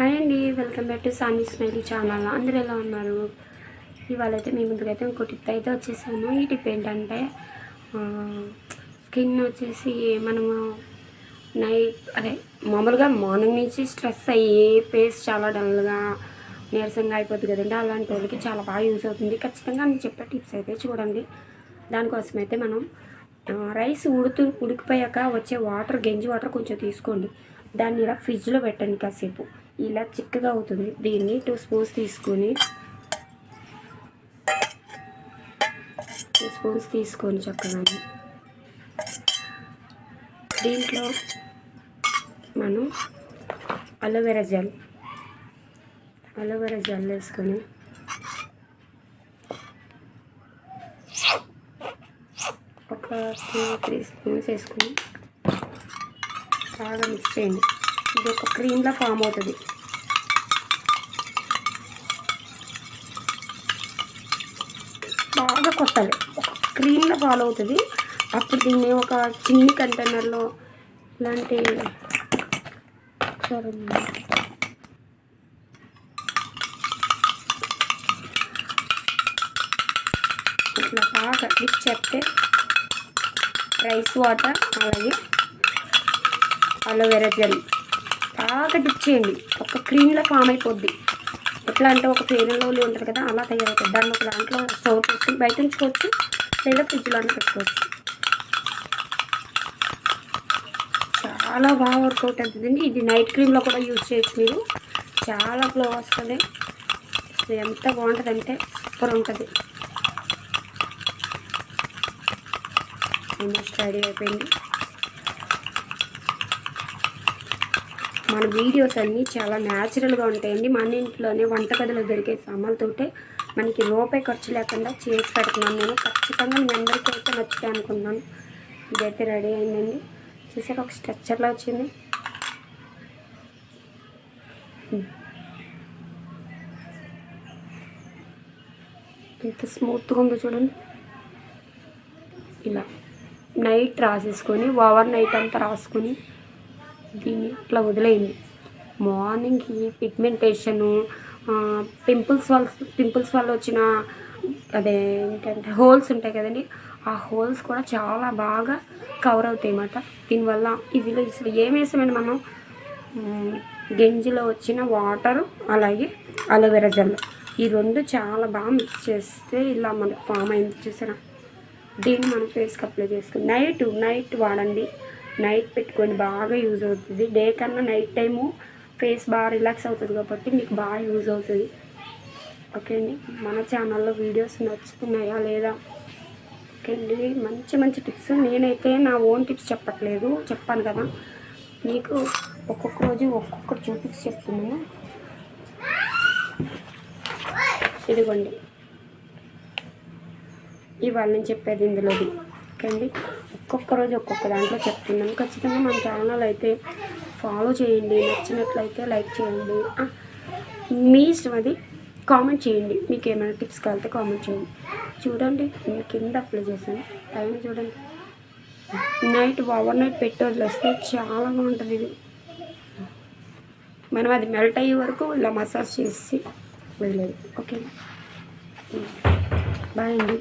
Hi అండి welcome back to Saani smiley channel. అందరూ ఎలా ఉన్నారు? ఇవాళ అయితే మీ ముందుకైతే ఇంకో టిప్ అయితే వచ్చేసాము. ఈ టిప్ ఏంటంటే స్కిన్ వచ్చేసి మనము నైట్ అదే మామూలుగా మార్నింగ్ నుంచి స్ట్రెస్ అయ్యి ఫేస్ చాలా డల్గా నీరసంగా అయిపోతుంది కదండి. అలాంటి వాళ్ళకి చాలా బాగా యూజ్ అవుతుంది. ఖచ్చితంగా నేను చెప్పే టిప్స్ అయితే చూడండి. దానికోసం అయితే మనం రైస్ ఉడుతు ఉడికిపోయాక వచ్చే వాటర్ గంజి వాటర్ కొంచెం తీసుకోండి. దాన్ని ఇలా ఫ్రిడ్జ్లో పెట్టండి కాసేపు. ఇలా చిక్కగా అవుతుంది. దీన్ని టూ స్పూన్స్ తీసుకొని టూ స్పూన్స్ తీసుకొని చక్కగా దీంట్లో మనం అలోవెరా జెల్ అలోవెరా జెల్ వేసుకొని ఒక టూ త్రీ స్పూన్స్ వేసుకొని బాగా మిక్స్ చేయండి. ఇది ఒక క్రీమ్లా ఫామ్ అవుతుంది. బాగా కొట్టాలి. క్రీమ్లా ఫాలో అవుతుంది. అప్పుడు దీన్ని ఒక చిన్ని కంటైనర్లో ఇలాంటి సరే ఇట్లా బాగా మిక్స్ చేస్తే రైస్ వాటర్ అలాగే అలోవెరా జెల్. బాగా డిప్ చేయండి. ఒక క్రీమ్లో ఫామ్ అయిపోద్ది. ఎట్లా అంటే ఒక ఫెయిర్ లవ్లీ ఉంటుంది కదా అలా తయారవుతుంది దాన్ని ఒక దాంట్లో స్టోర్ చేసుకుని బయట ఉంచుకోవచ్చు లేదా ఫ్రిడ్జ్లోనే పెట్టుకోవచ్చు. చాలా బాగా వర్కౌట్ అవుతుందండి. ఇది నైట్ క్రీమ్లో కూడా యూజ్ చేయొచ్చు మీరు. చాలా గ్లో వస్తుంది. ఎంత ఎంత బాగుంటుందంటే సూపర్ ఉంటుంది. ఆల్మోస్ట్ రెడీ అయిపోయింది. మన వీడియోస్ అన్నీ చాలా న్యాచురల్గా ఉంటాయండి. మన ఇంట్లోనే వంటగదిలో దొరికే సామాన్లతోటే మనకి రూపాయి ఖర్చు లేకుండా చేసి పెడుతున్నాను నేను. ఖచ్చితంగా మీ అందరికీ అయితే నచ్చుతాయి అనుకున్నాను ఇదైతే రెడీ అయిందండి. చూసాక ఒక స్ట్రక్చర్లో వచ్చింది. ఎంత స్మూత్గా ఉందో చూడండి. ఇలా నైట్ రాసేసుకొని ఓవర్ నైట్ అంతా రాసుకొని దీన్ని అట్లా వదిలేయండి. మార్నింగ్కి పిగ్మెంటేషను పింపుల్స్ వల్ల పింపుల్స్ వల్ల వచ్చిన అదే ఏంటంటే హోల్స్ ఉంటాయి కదండి ఆ హోల్స్ కూడా చాలా బాగా కవర్ అవుతాయి అన్నమాట. దీనివల్ల ఇదిలో అసలు ఏం వేసామండి మనం? మ్, గంజిలో వచ్చిన వాటరు అలాగే అలోవెరా జెల్. ఈ రెండు చాలా బాగా మిక్స్ చేస్తే ఇలా మనకు ఫామ్ అయింది చూసారా? దీన్ని మనం ఫేస్కి అప్లై చేసుకుని నైట్ నైట్ వాడండి. నైట్ పెట్టుకొని బాగా యూజ్ అవుతుంది. డే కన్నా నైట్ టైము ఫేస్ బాగా రిలాక్స్ అవుతుంది కాబట్టి మీకు బాగా యూజ్ అవుతుంది. ఓకే అండి? మన ఛానల్లో వీడియోస్ నచ్చుతున్నాయా లేదా? ఓకే అండి. మంచి మంచి టిప్స్. నేనైతే నా ఓన్ టిప్స్ చెప్పట్లేదు. చెప్పాను కదా. మీకు ఒక్కొక్క రోజు ఒక్కొక్కటి చూపించి చెప్తున్నాను. ఇదిగోండి. ఇవాళ నేను చెప్పేది ఇందులోది. ఓకే అండి ఒక్కొక్క రోజు ఒక్కొక్క దాంట్లో చెప్తున్నాను ఖచ్చితంగా మన ఛానల్ అయితే ఫాలో చేయండి. నచ్చినట్లయితే లైక్ చేయండి. మీ ఇష్టం అది కామెంట్ చేయండి. మీకు ఏమైనా టిప్స్ కావాలితే కామెంట్ చేయండి. చూడండి నేను కింద అప్లై చేశాను. టైం చూడండి. నైట్ ఓవర్ నైట్ పెట్టి వదిలేస్తే చాలా బాగుంటుంది ఇది. మనం అది మెల్ట్ అయ్యే వరకు ఇలా మసాజ్ చేసి వదిలేదు ఓకే బాయ్ అండి.